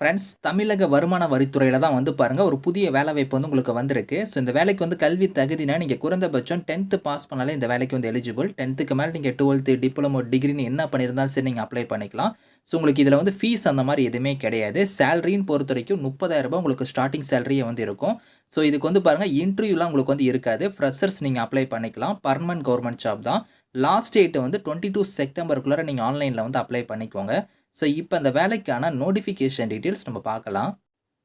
Friends தமிழக வருமான வரித்துறையில் தான் வந்து பாருங்கள் ஒரு புதிய வேலைவாய்ப்பு வந்து உங்களுக்கு வந்திருக்கு. ஸோ இந்த வேலைக்கு வந்து கல்வி தகுதினா நீங்கள் குறைந்தபட்சம் டென்த்து பாஸ் பண்ணாலே இந்த வேலைக்கு வந்து எலிஜிபிள் டென்த்துக்கு மேலே நீங்கள் டுவெல்த்து டிப்ளமோ டிகிரின்னு என்ன பண்ணியிருந்தாலும் சரி நீங்கள் அப்ளை பண்ணிக்கலாம். ஸோ உங்களுக்கு இதில் வந்து ஃபீஸ் அந்த மாதிரி எதுவுமே கிடையாது. சேலரின்னு பொறுத்த வரைக்கும் முப்பதாயிரரூபா உங்களுக்கு ஸ்டார்டிங் சேலரியே வந்து இருக்கும். ஸோ இதுக்கு வந்து பாருங்கள் இன்டர்வியூலாம் உங்களுக்கு வந்து இருக்காது. ஃப்ரெஷர்ஸ் நீங்கள் அப்ளை பண்ணிக்கலாம். பர்மனன்ட் கவர்மெண்ட் ஜாப் தான். லாஸ்ட் டேட்டு வந்து டுவெண்ட்டி டூ செப்டம்பருக்குள்ளே நீங்கள் ஆன்லைனில் வந்து அப்ளை பண்ணிக்கோங்க. ஸோ இப்போ அந்த வேலைக்கான நோட்டிஃபிகேஷன் டீட்டெயில்ஸ் நம்ம பார்க்கலாம்.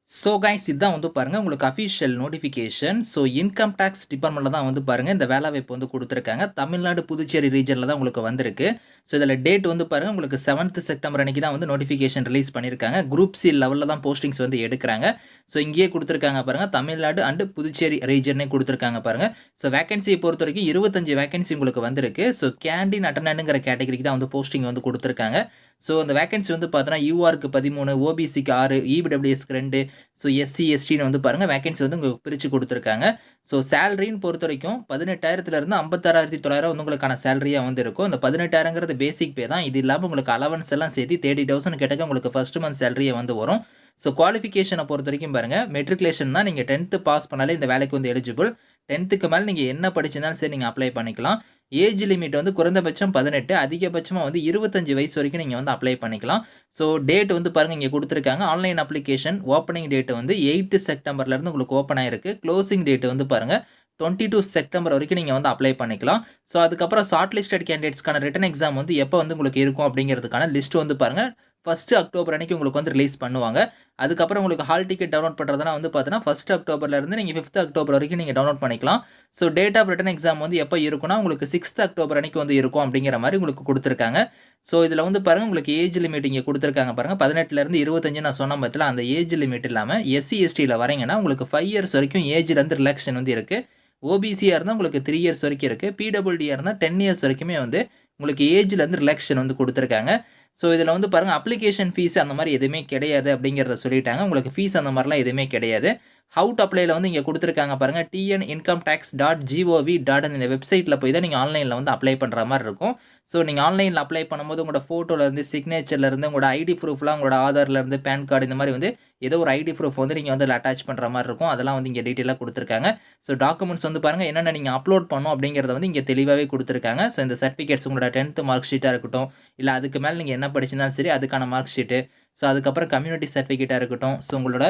ஸோ கைஸ் இதுதான் வந்து பாருங்கள் உங்களுக்கு official notification so income tax டிபார்ட்மெண்ட்டில் தான் வந்து பாருங்கள் இந்த வேலை வாய்ப்பு வந்து கொடுத்துருக்காங்க. தமிழ்நாடு புதுச்சேரி ரீஜனில் தான் உங்களுக்கு வந்திருக்கு. ஸோ இதில் டேட் வந்து பாருங்கள் உங்களுக்கு செவன்த் செப்டம்பர் அன்றைக்கி தான் வந்து நோட்டிஃபிகேஷன் ரிலீஸ் பண்ணியிருக்காங்க குரூப் சி லெவலில் தான் போஸ்டிங்ஸ் வந்து எடுக்கிறாங்க. ஸோ இங்கேயே கொடுத்துருக்காங்க பாருங்கள் தமிழ்நாடு அண்டு புதுச்சேரி ரீஜனே கொடுத்துருக்காங்க பாருங்கள் ஸோ வேகன்சியை பொறுத்த வரைக்கும் இருபத்தஞ்சு வேகன்சி உங்களுக்கு வந்திருக்கு. ஸோ கேண்டீன் அட்டண்டன்ங்கிற கேட்டகரிக்கு தான் வந்து போஸ்டிங் வந்து கொடுத்துருக்காங்க. ஸோ அந்த வேகன்சி வந்து பார்த்தோன்னா யூஆருக்கு பதிமூணு ஓபிசிக்கு ஆறு இபிடபிள்யூஎஸ்க்கு ரெண்டு ஸோ எஸ்சி எஸ்டின்னு வந்து பாருங்கள் வேகன்சி வந்து உங்களுக்கு பிரித்து கொடுத்துருக்காங்க. ஸோ சேலரின்னு பொறுத்த வரைக்கும் பதினெட்டாயிரத்துலேருந்து ஐம்பத்தாறாயிரத்தி தொள்ளாயிரம் வந்து உங்களுக்கான சேலரியாக வந்து இருக்கும். அந்த பதினெட்டாயிரங்கிறது பேசிக் பே தான். இது இல்லாமல் உங்களுக்கு அலவன்ஸ் எல்லாம் சேர்த்து தேர்ட்டி தௌசண்ட் கிட்டக்க உங்களுக்கு ஃபஸ்ட் மந்த் சேலரியை வந்து வரும். ஸோ குவாலிஃபிகேஷனை பொறுத்த வரைக்கும் பாருங்கள் மெட்ரிகுலேஷன் தான் நீங்கள் டென்த்து பாஸ் பண்ணாலே இந்த வேலைக்கு வந்து எலிஜிபிள் டென்த்துக்கு மேலே நீங்கள் என்ன படிச்சிருந்தாலும் சரி நீங்கள் அப்ளை பண்ணிக்கலாம். ஏஜ் லிமிட் வந்து குறைந்தபட்சம் பதினெட்டு அதிகபட்சமாக வந்து இருபத்தஞ்சி வயசு வரைக்கும் நீங்கள் வந்து அப்ளை பண்ணிக்கலாம். ஸோ டேட் வந்து பாருங்கள் இங்கே கொடுத்துருக்காங்க. ஆன்லைன் அப்ளிகேஷன் ஓப்பனிங் டேட் வந்து எயித்து செப்டம்பர்லேருந்து உங்களுக்கு ஓப்பன் ஆயிருக்கு. க்ளோசிங் டேட் வந்து பாருங்கள் டுவெண்ட்டி டூ செப்டம்பர் வரைக்கும் நீங்கள் வந்து அப்ளை பண்ணிக்கலாம். ஸோ அதுக்கப்புறம் ஷார்ட் லிஸ்டட் கேண்டிடேட்ஸ்க்கான ரிட்டன் எக்ஸாம் வந்து எப்போ வந்து உங்களுக்கு இருக்கும் அப்படிங்கிறதுக்கான லிஸ்ட் வந்து பாருங்கள் ஃபஸ்ட்டு அக்டோபர் அன்றைக்கி உங்களுக்கு வந்து ரிலீஸ் பண்ணுவாங்க. அதுக்கப்புறம் உங்களுக்கு ஹால் டிக்கெட் டவுன்லோட் பண்ணுறதுனா வந்து பார்த்தீங்கன்னா ஃபஸ்ட் அக்டோபர்லேருந்து நீங்கள் ஃபிஃப்த் அக்டோபர் வரைக்கும் நீங்கள் டவுன்லோட் பண்ணிக்கலாம். So date of written exam வந்து எப்போ இருக்குன்னா உங்களுக்கு சிக்ஸ்த் அக்டோபர் அன்றைக்கி வந்து இருக்கும் அப்படிங்கிற மாதிரி உங்களுக்கு கொடுத்துருக்காங்க. ஸோ இதில் வந்து பாருங்கள் உங்களுக்கு ஏஜ் லிமிட் இங்கே கொடுத்துருக்காங்க பாருங்கள் பதினெட்டுலேருந்து இருபத்தஞ்சு நான் சொன்ன பற்றில அந்த ஏஜ் லிமிட் இல்லாமல் எஸ்சி எஸ்டியில் வரீங்கன்னா உங்களுக்கு ஃபைவ் இயர்ஸ் வரைக்கும் ஏஜ்லேருந்து ரிலாக்ஷன் வந்து இருக்குது ஓபிசியாக இருந்தால் உங்களுக்கு த்ரீ இயர்ஸ் வரைக்கும் இருக்குது பிடபிள்டியாக இருந்தால் டென் இயர்ஸ் வரைக்குமே வந்து உங்களுக்கு ஏஜ்லேருந்து ரிலாக்ஷன் வந்து கொடுத்துருக்காங்க. ஸோ இதில் வந்து பாருங்கள் அப்ளிகேஷன் ஃபீஸ் அந்த மாதிரி எதுவுமே கிடையாது அப்படிங்கிறத சொல்லிட்டாங்க. உங்களுக்கு ஃபீஸ் அந்த மாதிரிலாம் எதுவுமே கிடையாது. ஹவு டு அப்ளைல வந்து இங்கே கொடுத்துருக்காங்க பாருங்கள் TN income tax dot GOV dot இந்த வெப்சைட்டில் போய் தான் நீங்கள் ஆன்லைனில் வந்து அப்ளை பண்ணுற மாதிரி இருக்கும். ஸோ நீங்கள் ஆன்லைனில் அப்ளை பண்ணும்போது உங்களோட ஃபோட்டோலேருந்து சிக்னேச்சர்லேருந்து உங்களோட ஐடி ப்ரூஃப்லாம் உங்களோட ஆதார்லேருந்து பேன் கார்டு இந்த மாதிரி வந்து ஏதோ ஒரு ஐடி ப்ரூஃப் வந்து நீங்கள் வந்து அட்டாச் பண்ணுற மாதிரி இருக்கும். அதெல்லாம் வந்து இங்கே டீட்டெயிலாக கொடுத்துருக்காங்க. ஸோ டாக்குமெண்ட்ஸ் வந்து பாருங்கள் என்னென்ன நீங்கள் அப்லோட் பண்ணும் அப்படிங்கிறத வந்து இங்கே தெளிவாகவே கொடுத்துருக்காங்க. ஸோ இந்த சர்டிஃபிகேட்ஸ் உங்களோட டென்த்து மார்க் ஷீட்டாக இருக்கட்டும் இல்லை அதுக்கு மேலே நீங்கள் என்ன படிச்சிருந்தாலும் சரி அதுக்கான மார்க் ஷீட்டு ஸோ அதுக்கப்புறம் கம்யூனிட்டி சர்டிஃபிகேட்டாக இருக்கட்டும். ஸோ உங்களோட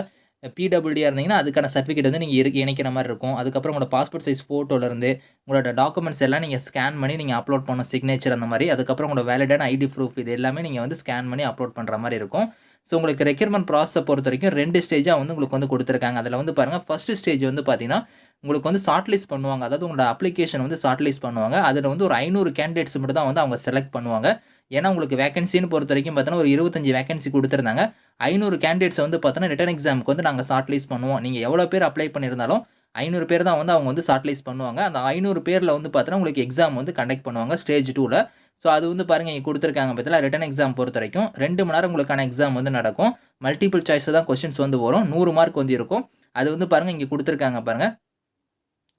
பிடபிள்யூடியாக இருந்தீங்கன்னா அதுக்கான சர்டிஃபிகேட் வந்து நீங்கள் இருக்கு இணைக்கிற மாதிரி இருக்கும். அதுக்கப்புறம் உங்களோட பாஸ்போர்ட் சைஸ் ஃபோட்டோலேருந்து உங்களோட டாக்குமெண்ட்ஸ் எல்லாம் நீங்கள் ஸ்கேன் பண்ணி நீங்கள் அப்லோட் பண்ணணும் சிக்னேச்சர் அந்த மாதிரி அதுக்கப்புறம் உங்களோட வேலிடான ஐடி ப்ரூஃப் இது எல்லாமே நீங்கள் வந்து ஸ்கேன் பண்ணி அப்லோட் பண்ணுற மாதிரி இருக்கும். ஸோ உங்களுக்கு ரெக்யூர்மெண்ட் ப்ராசஸை பொறுத்த வரைக்கும் ரெண்டு ஸ்டேஜாக வந்து உங்களுக்கு வந்து கொடுத்துருக்காங்க. அதில் வந்து பாருங்கள் ஃபஸ்ட்டு ஸ்டேஜ் வந்து பார்த்தீங்கன்னா உங்களுக்கு வந்து ஷார்ட் லிஸ்ட் பண்ணுவாங்க. அதாவது உங்களோட அப்ளிகேஷன் வந்து ஷார்ட் லிஸ்ட் பண்ணுவாங்க. அதில் வந்து ஒரு ஐநூறு கேண்டிடேட்ஸ் மட்டும் தான் வந்து அவங்க செலக்ட் பண்ணுவாங்க. ஏன்னா உங்களுக்கு வேகன்சின்னு பொறுத்த வரைக்கும் பார்த்தோன்னா ஒரு இருபத்தஞ்சி வேகன்சி கொடுத்துருந்தாங்க. ஐநூறு கேண்டிடேட்ஸ் வந்து பார்த்தோன்னா ரிட்டன் எக்ஸாமுக்கு வந்து நாங்கள் ஷார்ட் லிஸ்ட் பண்ணுவோம். நீங்கள் எவ்வளோ பேர் அப்ளை பண்ணியிருந்தாலும் ஐநூறு பேர் தான் வந்து அவங்க வந்து ஷார்ட் லிஸ்ட் பண்ணுவாங்க. அந்த ஐநூறு பேரில் வந்து பார்த்தோன்னா உங்களுக்கு எக்ஸாம் வந்து கண்டக்ட் பண்ணுவாங்க ஸ்டேஜ் டூவில் ஸோ அது வந்து பாருங்கள் இங்கே கொடுத்துருக்காங்க பார்த்தீங்களா ரிட்டன் எக்ஸாம் பொறுத்த வரைக்கும். ரெண்டு மணி நேரம் உங்களுக்கான எக்ஸாம் வந்து நடக்கும். மல்டிபிள் சாய்ஸ் தான் கொஸ்டின்ஸ் வந்து வரும். நூறு மார்க் வந்து இருக்கும். அது வந்து பாருங்கள் இங்கே கொடுத்துருக்காங்க பாருங்கள்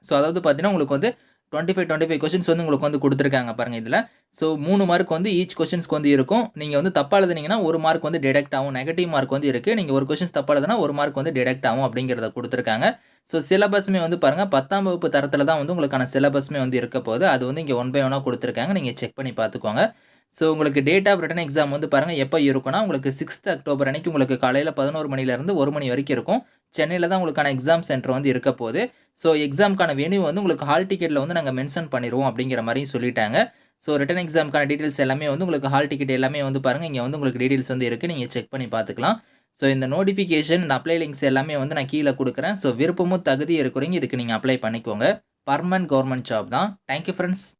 ஸோ அதாவது பார்த்தீங்கன்னா உங்களுக்கு வந்து twenty five twenty five questions வந்து உங்களுக்கு வந்து கொடுத்துருக்காங்க பாருங்கள் இதில். ஸோ மூணு மார்க் வந்து ஈச் கொஸ்டின்ஸ்க்கு வந்து இருக்கும். நீங்கள் வந்து தப்பாக எழுதுனீங்கன்னா ஒரு மார்க் வந்து டிடெக்ட் ஆகும். நெகட்டிவ் மார்க் வந்து இருக்குது நீங்கள் ஒரு கொஸ்டின்ஸ் தப்பாக எழுதுனா ஒரு மார்க் வந்து டிடெக்ட் ஆகும் அப்படிங்கிறத கொடுத்துருக்காங்க. ஸோ சிலபஸுமே வந்து பாருங்கள் பத்தாம் வகுப்பு தரத்தில் தான் வந்து உங்களுக்கான சிலபஸுமே வந்து இருக்க போது அது வந்து இங்கே ஒன் பை ஒன்னாக கொடுத்துருக்காங்க. நீங்கள் செக் பண்ணி பார்த்துக்கோங்க. ஸோ உங்களுக்கு டேட் ஆஃப் ரிட்டன் எக்ஸாம் வந்து பாருங்கள் எப்போ இருக்குன்னா உங்களுக்கு சிக்ஸ்த் அக்டோபர் அன்றைக்கி உங்களுக்கு காலையில் பதினோரு மணிலேருந்து ஒரு மணி வரைக்கும் இருக்கும். சென்னையில் தான் உங்களுக்கான எக்ஸாம் சென்டர் வந்து இருக்க போகுது. ஸோ எக்ஸாமுக்கான வெனியூ வந்து உங்களுக்கு ஹால் டிக்கெட்டில் வந்து நாங்கள் மென்ஷன் பண்ணிடுவோம் அப்படிங்கிற மாதிரியும் சொல்லிட்டாங்க. ஸோ ரிட்டன் எக்ஸாமுக்கான டீட்டெயில்ஸ் எல்லாமே வந்து உங்களுக்கு ஹால் டிக்கெட் எல்லாமே வந்து பாருங்கள் இங்கே வந்து உங்களுக்கு டீட்டெயில்ஸ் வந்து இருக்குது நீங்கள் செக் பண்ணி பார்த்துக்கலாம். ஸோ இந்த நோட்டிஃபிகேஷன் இந்த அப்ளை லிங்க்ஸ் எல்லாமே வந்து நான் கீழே கொடுக்குறேன். ஸோ விருப்பமும் தகுதி இருக்கிறீங்க இதுக்கு நீங்கள் அப்ளை பண்ணிக்கோங்க. பர்மனன்ட் கவர்மெண்ட் ஜாப் தான். Thank you friends